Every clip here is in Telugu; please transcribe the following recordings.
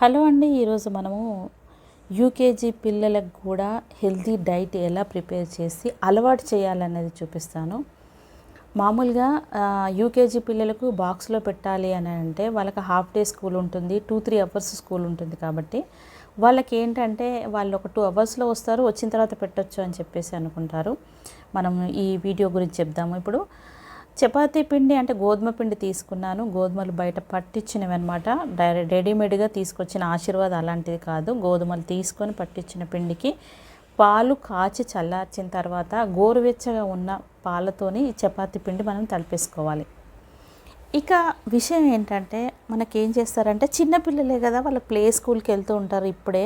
హలో అండి ఈరోజు మనము యూకేజీ పిల్లలకు కూడా హెల్తీ డైట్ ఎలా ప్రిపేర్ చేసి అలవాటు చేయాలనేది చూపిస్తాను. మామూలుగా యూకేజీ పిల్లలకు బాక్స్లో పెట్టాలి అని అంటే వాళ్ళకి హాఫ్ డే స్కూల్ ఉంటుంది టూ త్రీ అవర్స్ స్కూల్ ఉంటుంది కాబట్టి వాళ్ళకి ఏంటంటే వాళ్ళు ఒక టూ అవర్స్లో వస్తారు వచ్చిన తర్వాత పెట్టొచ్చు అని చెప్పేసి అనుకుంటారు. మనం ఈ వీడియో గురించి చెప్దాము. ఇప్పుడు చపాతీ పిండి అంటే గోధుమ పిండి తీసుకున్నాను. గోధుమలు బయట పట్టించినవి అనమాట డైరెక్ట్ రెడీమేడ్గా తీసుకొచ్చిన ఆశీర్వాద్ అలాంటిది కాదు. గోధుమలు తీసుకొని పట్టించిన పిండికి పాలు కాచి చల్లార్చిన తర్వాత గోరువెచ్చగా ఉన్న పాలతోని ఈ చపాతీ పిండి మనం తడిపేసుకోవాలి ఇక విషయం ఏంటంటే మనకేం చేస్తారంటే చిన్నపిల్లలే కదా వాళ్ళ ప్లే స్కూల్కి వెళ్తూ ఉంటారు ఇప్పుడే.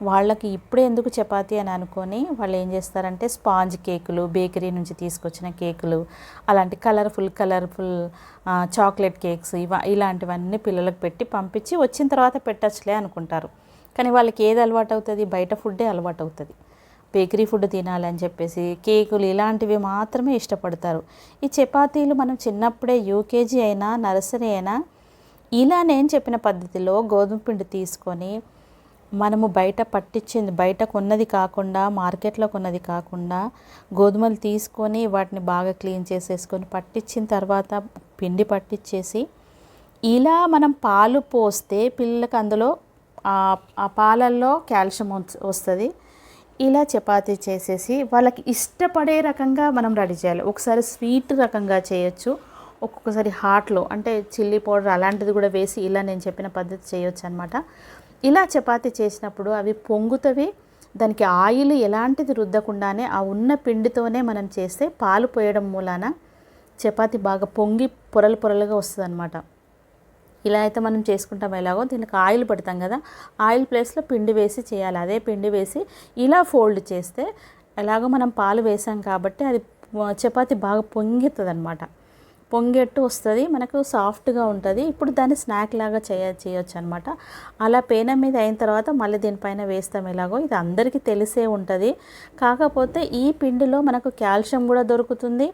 వాళ్ళకి ఇప్పుడే ఎందుకు చపాతి అని అనుకొని వాళ్ళు ఏం చేస్తారంటే స్పాంజ్ కేకులు బేకరీ నుంచి తీసుకొచ్చిన కేకులు అలాంటి కలర్ఫుల్ కలర్ఫుల్ చాక్లెట్ కేక్స్ ఇవ ఇలాంటివన్నీ పిల్లలకు పెట్టి పంపించి వచ్చిన తర్వాత పెట్టచ్చులే అనుకుంటారు. కానీ వాళ్ళకి ఏది అలవాటు అవుతుంది బయట ఫుడ్డే అలవాటు అవుతుంది బేకరీ ఫుడ్ తినాలని చెప్పేసి కేకులు ఇలాంటివి మాత్రమే ఇష్టపడతారు. ఈ చపాతీలు మనం చిన్నప్పుడే యూకేజీ అయినా నర్సరీ అయినా ఇలా నేను చెప్పిన పద్ధతిలో గోధుమ పిండి తీసుకొని మనము బయట పట్టించింది బయట కొన్నది కాకుండా మార్కెట్లో కొన్నది కాకుండా గోధుమలు తీసుకొని వాటిని బాగా క్లీన్ చేసేసుకొని పట్టించిన తర్వాత పిండి పట్టించేసి ఇలా మనం పాలు పోస్తే పిల్లలకు అందులో ఆ- పాలల్లో కాల్షియం వస్తుంది. ఇలా చపాతీ చేసేసి వాళ్ళకి ఇష్టపడే రకంగా మనం రెడీ చేయాలి. ఒకసారి స్వీట్ రకంగా చేయొచ్చు. ఒక్కొక్కసారి హాట్లో అంటే చిల్లీ పౌడర్ అలాంటిది కూడా వేసి ఇలా నేను చెప్పిన పద్ధతి చేయొచ్చు అనమాట ఇలా చపాతీ చేసినప్పుడు అవి పొంగుతవి దానికి ఆయిల్ ఎలాంటిది రుద్దకుండానే ఆ ఉన్న పిండితోనే మనం చేస్తే పాలు పోయడం మూలాన చపాతీ బాగా పొంగి పొరలు పొరలుగా వస్తుంది ఇలా అయితే మనం చేసుకుంటాం ఎలాగో దీనికి ఆయిల్ పెడతాం కదా ఆయిల్ ప్లేస్లో పిండి వేసి చేయాలి. అదే పిండి వేసి ఇలా ఫోల్డ్ చేస్తే ఎలాగో మనం పాలు వేసాం కాబట్టి అది చపాతి బాగా పొంగుతుంది అనమాట పొంగెట్టు వస్తుంది మనకు సాఫ్ట్గా ఉంటుంది. ఇప్పుడు దాన్ని స్నాక్ లాగా చేయ చేయొచ్చు అనమాట అలా పేన మీద అయిన తర్వాత మళ్ళీ దీనిపైన వేస్తాం ఎలాగో. ఇది అందరికీ తెలిసే ఉంటుంది. కాకపోతే ఈ పిండిలో మనకు కాల్షియం కూడా దొరుకుతుంది.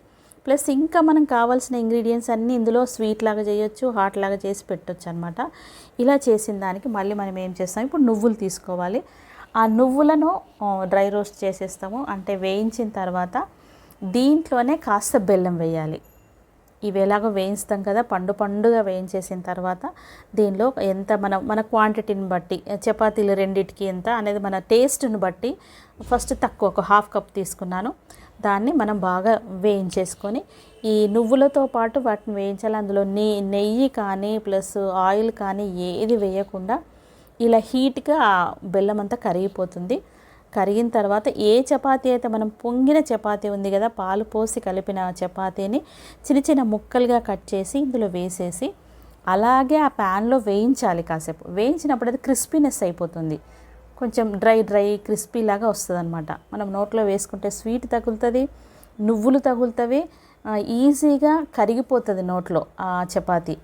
ప్లస్ ఇంకా మనం కావాల్సిన ఇంగ్రీడియంట్స్ అన్నీ ఇందులో స్వీట్ లాగా చేయొచ్చు హాట్ లాగా చేసి పెట్టొచ్చు అనమాట ఇలా చేసిన దానికి మళ్ళీ మనం ఏం చేస్తాం? ఇప్పుడు నువ్వులు తీసుకోవాలి. ఆ నువ్వులను డ్రై రోస్ట్ చేసేస్తాము. అంటే వేయించిన తర్వాత దీంట్లోనే కాస్త బెల్లం వేయాలి. ఇవి ఎలాగో వేయిస్తాం కదా పండు పండుగా వేయించేసిన తర్వాత దీనిలో ఎంత మన మన క్వాంటిటీని బట్టి చపాతీలు రెండింటికి ఎంత అనేది మన టేస్ట్ని బట్టి ఫస్ట్ తక్కువ ఒక హాఫ్ కప్ తీసుకున్నాను. దాన్ని మనం బాగా వేయించేసుకొని ఈ నువ్వులతో పాటు వాటిని వేయించాలి. అందులో నె నెయ్యి కానీ ప్లస్ ఆయిల్ కానీ ఏది వేయకుండా ఇలా హీట్గా బెల్లం అంతా కరిగిపోతుంది. కరిగిన తర్వాత ఏ చపాతీ అయితే మనం పొంగిన చపాతీ ఉంది కదా పాలు పోసి కలిపిన చపాతీని చిన్న చిన్న ముక్కలుగా కట్ చేసి ఇందులో వేసేసి అలాగే ఆ ప్యాన్లో వేయించాలి కాసేపు. వేయించినప్పుడు అది క్రిస్పీనెస్ అయిపోతుంది. కొంచెం డ్రై డ్రై క్రిస్పీ లాగా వస్తుంది అనమాట మనం నోట్లో వేసుకుంటే స్వీట్ తగులుతుంది నువ్వులు తగులుతవి ఈజీగా కరిగిపోతుంది నోట్లో ఆ చపాతీ.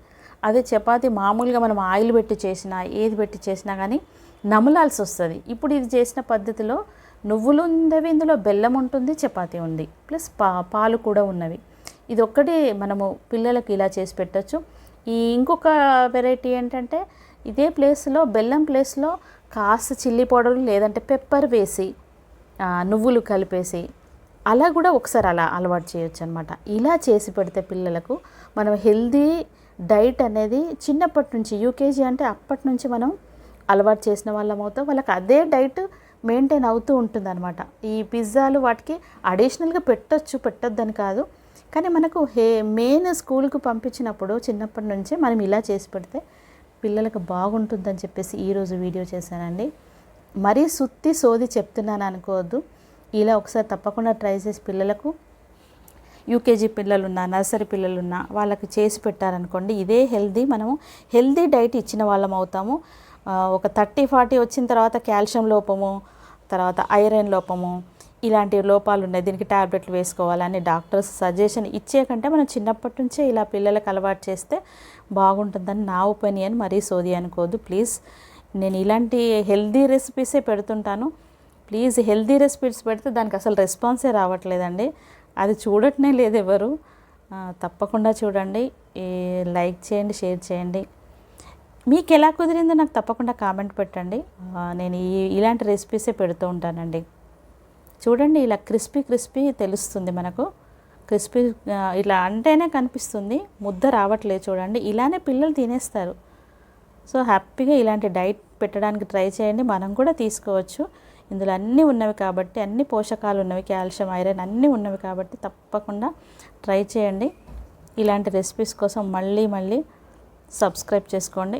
అదే చపాతీ మామూలుగా మనం ఆయిల్ పెట్టి చేసినా ఏది పెట్టి చేసినా కానీ నమలాల్సి వస్తుంది ఇప్పుడు ఇది చేసిన పద్ధతిలో నువ్వులు ఉన్నవి ఇందులో బెల్లం ఉంటుంది చపాతి ఉంది. ప్లస్ పా పాలు కూడా ఉన్నవి. ఇది ఒక్కటి మనము పిల్లలకు ఇలా చేసి పెట్టచ్చు. ఈ ఇంకొక వెరైటీ ఏంటంటే ఇదే ప్లేస్లో బెల్లం ప్లేస్లో కాస్త చిల్లీ పౌడర్ లేదంటే పెప్పర్ వేసి నువ్వులు కలిపేసి అలా కూడా ఒకసారి అలా అలవాటు చేయొచ్చు అనమాట ఇలా చేసి పెడితే పిల్లలకు మనం హెల్దీ డైట్ అనేది చిన్నప్పటి నుంచి యూకేజీ అంటే అప్పటి నుంచి మనం అలవాటు చేసిన వాళ్ళం అవుతాం. వాళ్ళకి అదే డైట్ మెయింటైన్ అవుతూ ఉంటుంది అనమాట ఈ పిజ్జాలు వాటికి అడిషనల్గా పెట్టొచ్చు పెట్టొద్దని కాదు. కానీ మనకు హే మెయిన్ స్కూల్కి పంపించినప్పుడు చిన్నప్పటి నుంచే మనం ఇలా చేసి పెడితే పిల్లలకు బాగుంటుందని చెప్పేసి ఈరోజు వీడియో చేశానండి. మరీ సుత్తి సోది చెప్తున్నాను అనుకోవద్దు. ఇలా ఒకసారి తప్పకుండా ట్రై చేసి పిల్లలకు యూకేజీ పిల్లలున్నా నర్సరీ పిల్లలున్నా వాళ్ళకి చేసి పెట్టారనుకోండి ఇదే హెల్దీ మనము హెల్దీ డైట్ ఇచ్చిన వాళ్ళం అవుతాము. ఒక థర్టీ ఫార్టీ వచ్చిన తర్వాత కాల్షియం లోపము తర్వాత ఐరన్ లోపము ఇలాంటి లోపాలు ఉన్నాయి. దీనికి ట్యాబ్లెట్లు వేసుకోవాలని డాక్టర్స్ సజెషన్ ఇచ్చే కంటే మనం చిన్నప్పటి నుంచే ఇలా పిల్లలకు అలవాటు చేస్తే బాగుంటుందని నా ఒపీనియన్. మరీ సోది అనుకోదు. ప్లీజ్ నేను ఇలాంటి హెల్దీ రెసిపీసే పెడుతుంటాను. ప్లీజ్ హెల్దీ రెసిపీస్ పెడితే దానికి అసలు రెస్పాన్సే రావట్లేదండి. అది చూడటమే లేదు ఎవరు. తప్పకుండా చూడండి. లైక్ చేయండి షేర్ చేయండి. మీకు ఎలా కుదిరిందో నాకు తప్పకుండా కామెంట్ పెట్టండి. నేను ఈ ఇలాంటి రెసిపీసే పెడుతూ ఉంటానండి. చూడండి ఇలా క్రిస్పీ క్రిస్పీ తెలుస్తుంది మనకు. క్రిస్పీ ఇలా అంటేనే కనిపిస్తుంది ముద్ద రావట్లేదు చూడండి. ఇలానే పిల్లలు తినేస్తారు. సో హ్యాపీగా ఇలాంటి డైట్ పెట్టడానికి ట్రై చేయండి. మనం కూడా తీసుకోవచ్చు. ఇందులో అన్నీ ఉన్నవి కాబట్టి అన్ని పోషకాలు ఉన్నవి కాల్షియం ఐరన్ అన్నీ ఉన్నవి కాబట్టి తప్పకుండా ట్రై చేయండి. ఇలాంటి రెసిపీస్ కోసం మళ్ళీ మళ్ళీ సబ్స్క్రైబ్ చేసుకోండి.